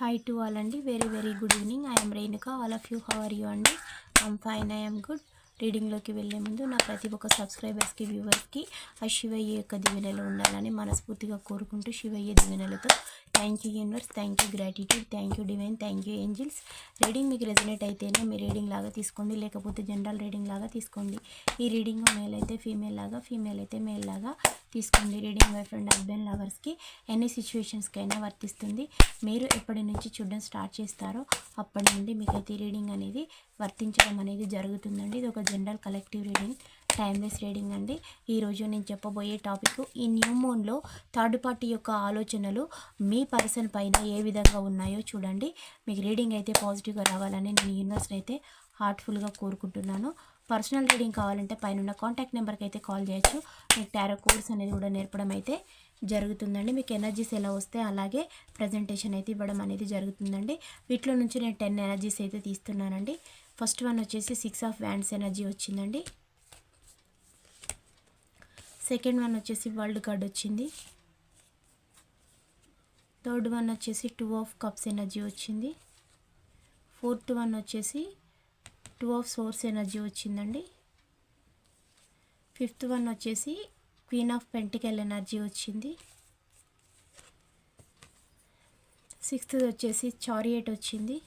Hi to all అండి. Very very good evening I'm Renuka all of you how are you అండి? I'm fine I'm good రీడింగ్లోకి వెళ్ళే ముందు నా ప్రతి ఒక్క సబ్స్క్రైబర్స్కి వ్యూవర్స్కి ఆ శివయ్య యొక్క దివెనలో ఉండాలని మనస్ఫూర్తిగా కోరుకుంటూ Shivayya దివెనలతో thank you universe thank you gratitude thank you divine thank you angels reading మీకు రెజినేట్ అయితేనే మీ రీడింగ్ లాగా తీసుకోండి. లేకపోతే జనరల్ రీడింగ్ లాగా తీసుకోండి. ఈ రీడింగ్ మేల్ అయితే ఫీమేల్ లాగా ఫీమేల్ అయితే మేల్ లాగా తీసుకోండి. రీడింగ్ వైఫ్ అండ్ హస్బెండ్ లవర్స్కి ఎన్ని సిచ్యువేషన్స్కైనా వర్తిస్తుంది. మీరు ఎప్పటి నుంచి చూడడం స్టార్ట్ చేస్తారో అప్పటి నుండి మీకైతే రీడింగ్ అనేది వర్తించడం అనేది జరుగుతుందండి. ఇది ఒక general collective reading timeless reading అండి. ఈరోజు నేను చెప్పబోయే టాపిక్ ఈ న్యూ మూన్లో థర్డ్ పార్టీ యొక్క ఆలోచనలు మీ పర్సన్ పైన ఏ విధంగా ఉన్నాయో చూడండి. మీకు రీడింగ్ అయితే పాజిటివ్గా రావాలని నేను యూనివర్స్ని అయితే హార్ట్ఫుల్గా కోరుకుంటున్నాను. పర్సనల్ రీడింగ్ కావాలంటే పైన కాంటాక్ట్ నెంబర్కి అయితే కాల్ చేయొచ్చు. మీకు టారో కోర్స్ అనేది కూడా నేర్పడం అయితే జరుగుతుందండి. మీకు ఎనర్జీస్ ఎలా వస్తే అలాగే ప్రజెంటేషన్ అయితే ఇవ్వడం అనేది జరుగుతుందండి. వీటిలో నుంచి నేను టెన్ ఎనర్జీస్ అయితే తీస్తున్నానండి. ఫస్ట్ వన్ వచ్చేసి సిక్స్ ఆఫ్ వ్యాండ్స్ ఎనర్జీ వచ్చిందండి. సెకండ్ వన్ వచ్చేసి వరల్డ్ కార్డ్ వచ్చింది. థర్డ్ వన్ వచ్చేసి టూ ఆఫ్ కప్స్ ఎనర్జీ వచ్చింది. ఫోర్త్ వన్ వచ్చేసి టూ ఆఫ్ సోర్స్ ఎనర్జీ వచ్చిందండి. ఫిఫ్త్ వన్ వచ్చేసి క్వీన్ ఆఫ్ పెంటికల్ ఎనర్జీ వచ్చింది. సిక్స్త్ వచ్చేసి చారియట్ వచ్చింది.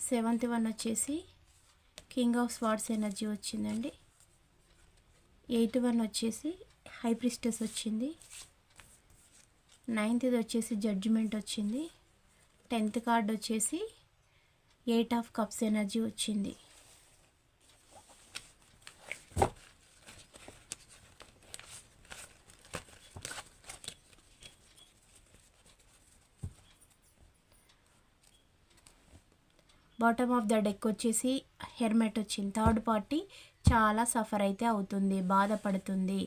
సెవెంత్ వన్ వచ్చేసి కింగ్ ఆఫ్ స్వార్డ్స్ ఎనర్జీ వచ్చిందండి. ఎయిత్ వన్ వచ్చేసి హైప్రిస్టెస్ వచ్చింది. నైన్త్ది వచ్చేసి జడ్జిమెంట్ వచ్చింది. టెన్త్ కార్డ్ వచ్చేసి ఎయిట్ ఆఫ్ కప్స్ ఎనర్జీ వచ్చింది. బాటమ్ ఆఫ్ ద డెక్ వచ్చేసి హెర్మెట్ వచ్చింది. థర్డ్ పార్టీ చాలా సఫర్ అయితే అవుతుంది బాధపడుతుంది.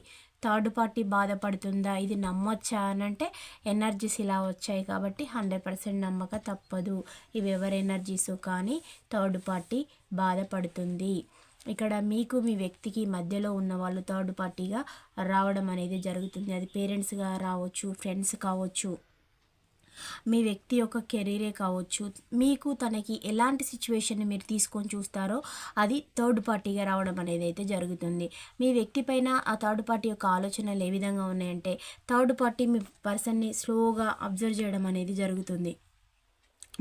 థర్డ్ పార్టీ బాధపడుతుందా? ఇది నమ్మొచ్చా? అని అంటే ఎనర్జీస్ ఇలా వచ్చాయి కాబట్టి హండ్రెడ్ పర్సెంట్ నమ్మక తప్పదు. ఇవి ఎవరి ఎనర్జీస్? కానీ థర్డ్ పార్టీ బాధపడుతుంది. ఇక్కడ మీకు మీ వ్యక్తికి మధ్యలో ఉన్న వాళ్ళు థర్డ్ పార్టీగా రావడం అనేది జరుగుతుంది. అది పేరెంట్స్గా రావచ్చు ఫ్రెండ్స్ కావచ్చు. మీ వ్యక్తి యొక్క కెరీరే కావచ్చు మీకు తనకి ఎలాంటి సిచ్యువేషన్ని మీరు తీసుకొని చూస్తారో అది థర్డ్ పార్టీగా రావడం అనేది అయితే జరుగుతుంది. మీ వ్యక్తి పైన ఆ థర్డ్ పార్టీ యొక్క ఆలోచనలు ఏ విధంగా ఉన్నాయంటే థర్డ్ పార్టీ మీ పర్సన్ని స్లోగా అబ్జర్వ్ చేయడం అనేది జరుగుతుంది.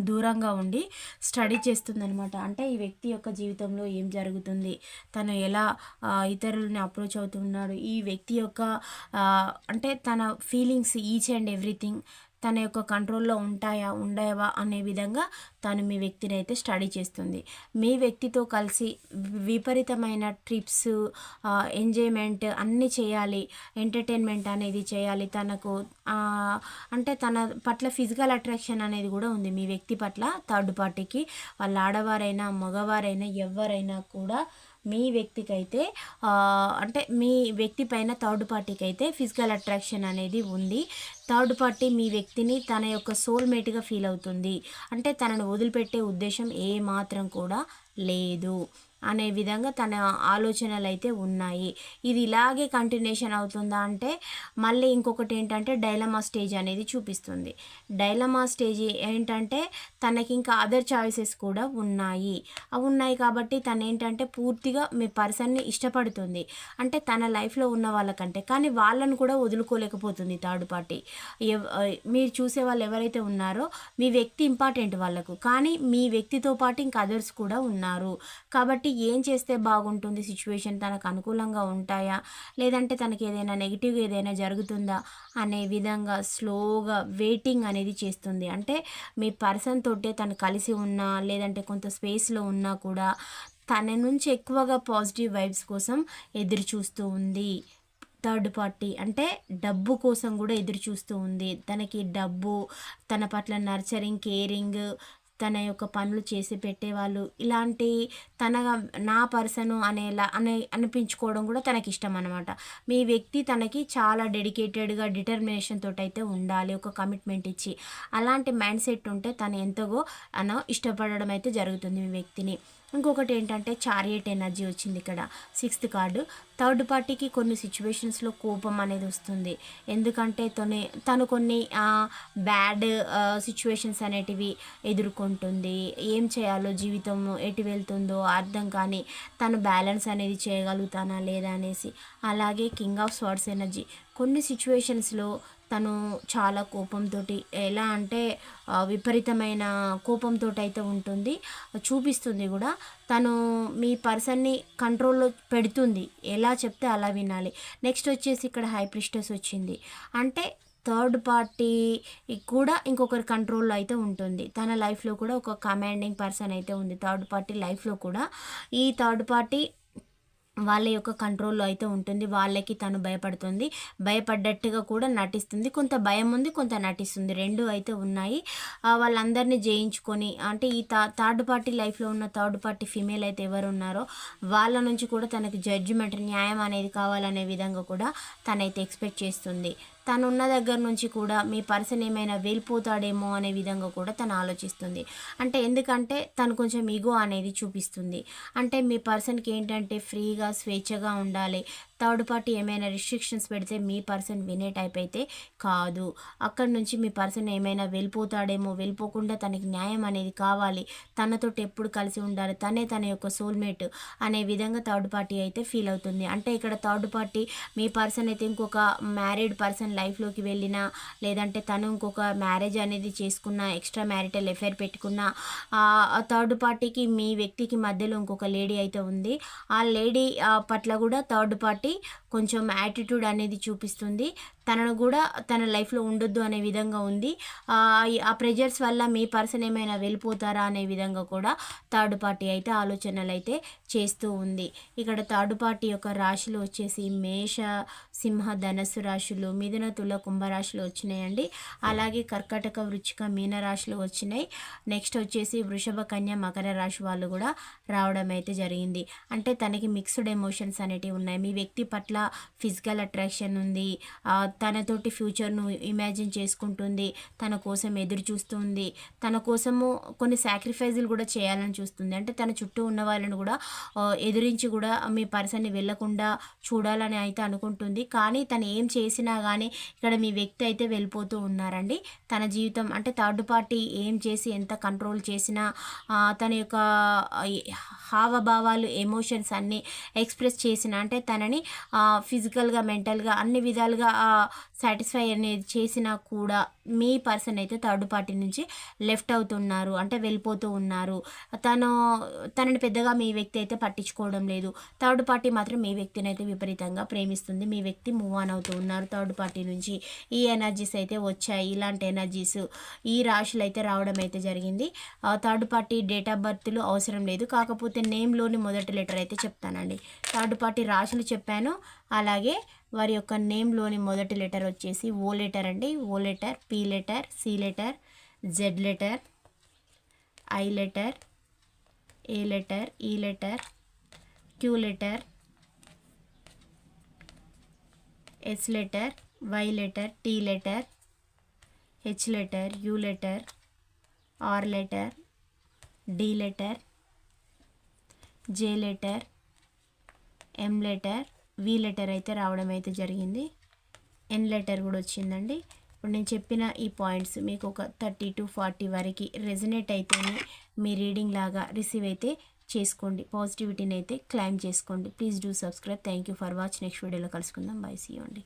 దూరంగా ఉండి స్టడీ చేస్తుందనమాట అంటే ఈ వ్యక్తి యొక్క జీవితంలో ఏం జరుగుతుంది తను ఎలా ఇతరులని అప్రోచ్ అవుతున్నాడు ఈ వ్యక్తి యొక్క అంటే తన ఫీలింగ్స్ ఈచ్ అండ్ ఎవ్రీథింగ్ తన యొక్క కంట్రోల్లో ఉంటాయా ఉండవా అనే విధంగా తను మీ వ్యక్తిని అయితే స్టడీ చేస్తుంది. మీ వ్యక్తితో కలిసి విపరీతమైన ట్రిప్స్ ఎంజాయ్మెంట్ అన్నీ చేయాలి ఎంటర్టైన్మెంట్ అనేది చేయాలి. తనకు అంటే తన పట్ల ఫిజికల్ అట్రాక్షన్ అనేది కూడా ఉంది. మీ వ్యక్తి పట్ల థర్డ్ పార్టీకి వాళ్ళ ఆడవారైనా మగవారైనా ఎవరైనా కూడా మీ వ్యక్తికి అయితే అంటే మీ వ్యక్తి పైన థర్డ్ పార్టీకి అయితే ఫిజికల్ అట్రాక్షన్ అనేది ఉంది. థర్డ్ పార్టీ మీ వ్యక్తిని తన యొక్క సోల్మేట్గా ఫీల్ అవుతుంది. అంటే తనను వదిలిపెట్టే ఉద్దేశం ఏ మాత్రం కూడా లేదు. అనే విధంగా తన ఆలోచనలు అయితే ఉన్నాయి. ఇది ఇలాగే కంటిన్యూషన్ అవుతుందా అంటే మళ్ళీ ఇంకొకటి ఏంటంటే డైలమా స్టేజ్ అనేది చూపిస్తుంది. డైలమా స్టేజ్ ఏంటంటే తనకి ఇంకా అదర్ చాయిసెస్ కూడా ఉన్నాయి. అవి ఉన్నాయి కాబట్టి తను ఏంటంటే పూర్తిగా మీ పర్సన్ని ఇష్టపడుతుంది. అంటే తన లైఫ్లో ఉన్న వాళ్ళకంటే కానీ వాళ్ళను కూడా వదులుకోలేకపోతుంది థర్డ్ పార్టీ మీరు చూసే వాళ్ళు ఎవరైతే ఉన్నారో మీ వ్యక్తి ఇంపార్టెంట్ వాళ్ళకు. కానీ మీ వ్యక్తితో పాటు ఇంకా అదర్స్ కూడా ఉన్నారు. కాబట్టి ఏం చేస్తే బాగుంటుంది సిచ్యువేషన్ తనకు అనుకూలంగా ఉంటాయా? లేదంటే తనకి ఏదైనా నెగిటివ్ ఏదైనా జరుగుతుందా? అనే విధంగా స్లోగా వెయిటింగ్ అనేది చేస్తుంది. అంటే మీ పర్సన్ తోటే తను కలిసి ఉన్నా లేదంటే కొంత స్పేస్లో ఉన్నా కూడా తన నుంచి ఎక్కువగా పాజిటివ్ వైబ్స్ కోసం ఎదురు చూస్తూ ఉంది. థర్డ్ పార్టీ అంటే డబ్బు కోసం కూడా ఎదురు చూస్తూ ఉంది. తనకి డబ్బు తన పట్ల నర్చరింగ్ కేరింగ్ తన యొక్క పనులు చేసి పెట్టేవాళ్ళు. ఇలాంటి తన నా పర్సను అనేలా అనే అనిపించుకోవడం కూడా తనకి ఇష్టం అనమాట మీ వ్యక్తి తనకి చాలా డెడికేటెడ్గా డిటర్మినేషన్ తోటి అయితే ఉండాలి ఒక కమిట్మెంట్ ఇచ్చి. అలాంటి మైండ్ సెట్ ఉంటే తను ఎంతగో అన ఇష్టపడడం అయితే జరుగుతుంది మీ వ్యక్తిని. ఇంకొకటి ఏంటంటే చారియట్ ఎనర్జీ వచ్చింది ఇక్కడ. Sixth card. థర్డ్ పార్టీకి కొన్ని సిచ్యువేషన్స్లో కోపం అనేది వస్తుంది. ఎందుకంటే తను తను కొన్ని బ్యాడ్ సిచ్యువేషన్స్ అనేటివి ఎదుర్కొంటుంది. ఏం చేయాలో జీవితం ఎటు వెళ్తుందో అర్థం కానీ తను బ్యాలెన్స్ అనేది చేయగలుగుతానా లేదా అనేసి. అలాగే కింగ్ ఆఫ్ స్వార్డ్స్ ఎనర్జీ కొన్ని సిచ్యువేషన్స్లో తను చాలా కోపంతో ఎలా అంటే విపరీతమైన కోపంతో అయితే ఉంటుంది. చూపిస్తుంది కూడా. తను మీ పర్సన్ని కంట్రోల్లో పెడుతుంది. ఎలా చెప్తే అలా వినాలి. నెక్స్ట్ వచ్చేసి ఇక్కడ హైప్రిస్టెస్ వచ్చింది. అంటే థర్డ్ పార్టీ కూడా ఇంకొకరి కంట్రోల్లో అయితే ఉంటుంది. తన లైఫ్లో కూడా ఒక కమాండింగ్ పర్సన్ అయితే ఉంది. థర్డ్ పార్టీ లైఫ్లో కూడా. ఈ థర్డ్ పార్టీ వాళ్ళ యొక్క కంట్రోల్లో అయితే ఉంటుంది. వాళ్ళకి తను భయపడుతుంది. భయపడ్డట్టుగా కూడా నటిస్తుంది. కొంత భయం ఉంది కొంత నటిస్తుంది. రెండు అయితే ఉన్నాయి. వాళ్ళందరినీ జయించుకొని అంటే ఈ తా థర్డ్ పార్టీ లైఫ్లో ఉన్న థర్డ్ పార్టీ ఫీమేల్ అయితే ఎవరు ఉన్నారో వాళ్ళ నుంచి కూడా తనకు జడ్జిమెంట్ న్యాయం అనేది కావాలనే విధంగా కూడా తనైతే ఎక్స్పెక్ట్ చేస్తుంది. తను ఉన్న దగ్గర నుంచి కూడా మీ పర్సన్ ఏమైనా వెళ్ళిపోతాడేమో అనే విధంగా కూడా తను ఆలోచిస్తుంది. అంటే ఎందుకంటే తను కొంచెం ఈగో అనేది చూపిస్తుంది. అంటే మీ పర్సన్కి ఏంటంటే ఫ్రీగా స్వేచ్ఛగా ఉండాలి. థర్డ్ పార్టీ ఏమైనా రిస్ట్రిక్షన్స్ పెడితే మీ పర్సన్ వినే టైప్ అయితే కాదు. అక్కడి నుంచి మీ పర్సన్ ఏమైనా వెళ్ళిపోతాడేమో వెళ్ళిపోకుండా తనకి న్యాయం అనేది కావాలి. తనతో ఎప్పుడు కలిసి ఉండాలి. తనే తన యొక్క సోల్మేట్ అనే విధంగా థర్డ్ పార్టీ అయితే ఫీల్ అవుతుంది. అంటే ఇక్కడ థర్డ్ పార్టీ మీ పర్సన్ అయితే ఇంకొక మ్యారీడ్ పర్సన్ లైఫ్లోకి వెళ్ళినా లేదంటే తను ఇంకొక మ్యారేజ్ అనేది చేసుకున్న ఎక్స్ట్రా మ్యారిటల్ ఎఫైర్ పెట్టుకున్న ఆ థర్డ్ పార్టీకి మీ వ్యక్తికి మధ్యలో ఇంకొక లేడీ అయితే ఉంది. ఆ లేడీ పట్ల కూడా థర్డ్ పార్టీ కొంచెం యాటిట్యూడ్ అనేది చూపిస్తుంది. తనను కూడా తన లైఫ్లో ఉండొద్దు అనే విధంగా ఉంది. ఆ ప్రెజర్స్ వల్ల మీ పర్సన్ ఏమైనా వెళ్ళిపోతారా అనే విధంగా కూడా థర్డ్ పార్టీ అయితే ఆలోచనలు అయితే చేస్తూ ఉంది. ఇక్కడ థర్డ్ పార్టీ యొక్క రాశులు వచ్చేసి మేష సింహ ధనస్సు రాశులు మిథున తుల కుంభరాశులు వచ్చినాయండి. అలాగే కర్కటక వృచ్చిక మీన రాశులు వచ్చినాయి. నెక్స్ట్ వచ్చేసి వృషభ కన్య మకర రాశి వాళ్ళు కూడా రావడం అయితే జరిగింది. అంటే తనకి మిక్స్డ్ ఎమోషన్స్ అనేటివి ఉన్నాయి. మీ వ్యక్తి పట్ల ఫిజికల్ అట్రాక్షన్ ఉంది. తనతోటి ఫ్యూచర్ను ఇమాజిన్ చేసుకుంటుంది. తన కోసం ఎదురు చూస్తుంది. తన కోసము కొన్ని సాక్రిఫైజులు కూడా చేయాలని చూస్తుంది. అంటే తన చుట్టూ ఉన్న వాళ్ళని కూడా ఎదిరించి కూడా మీ పర్సన్ని వెళ్ళకుండా చూడాలని అయితే అనుకుంటుంది. కానీ తను ఏం చేసినా కానీ ఇక్కడ మీ వ్యక్తి అయితే వెళ్ళిపోతూ ఉన్నారండి. తన జీవితం అంటే థర్డ్ పార్టీ ఏం చేసి ఎంత కంట్రోల్ చేసినా తన యొక్క హావభావాలు ఎమోషన్స్ అన్నీ ఎక్స్ప్రెస్ చేసిన అంటే తనని ఫిజికల్గా మెంటల్గా అన్ని విధాలుగా సాటిస్ఫై అనేది చేసినా కూడా మీ పర్సన్ అయితే థర్డ్ పార్టీ నుంచి లెఫ్ట్ అవుతున్నారు. అంటే వెళ్ళిపోతూ ఉన్నారు. తను తనని పెద్దగా మీ వ్యక్తి అయితే పట్టించుకోవడం లేదు. థర్డ్ పార్టీ మాత్రం మీ వ్యక్తిని అయితే విపరీతంగా ప్రేమిస్తుంది. మీ వ్యక్తి మూవ్ ఆన్ అవుతూ ఉన్నారు థర్డ్ పార్టీ నుంచి. ఈ ఎనర్జీస్ అయితే వచ్చాయి. ఇలాంటి ఎనర్జీస్ ఈ రాశులు అయితే రావడం అయితే జరిగింది. థర్డ్ పార్టీ డేట్ ఆఫ్ బర్త్లు అవసరం లేదు. కాకపోతే నేమ్లోని మొదటి లెటర్ అయితే చెప్తానండి. థర్డ్ పార్టీ రాశులు చెప్పాను. అలాగే వారి యొక్క నేమ్లోని మొదటి లెటర్ వచ్చేసి ఓ లెటర్ అండి. O letter P letter C letter Z letter I letter A letter E letter Q letter S letter Y letter T letter H letter U letter R letter D letter J letter M letter V letter అయితే రావడం అయితే జరిగింది. N letter కూడా వచ్చిందండి. ఇప్పుడు నేను చెప్పిన ఈ పాయింట్స్ మీకు ఒక థర్టీ టు ఫార్టీ వరకు రెజనేట్ అయితేనే మీ రీడింగ్ లాగా రిసీవ్ అయితే చేసుకోండి. పాజిటివిటీని అయితే క్లైమ్ చేసుకోండి. Please do subscribe. Thank you for watch next వీడియోలో కలుసుకుందాం. బై. సీ. అండి.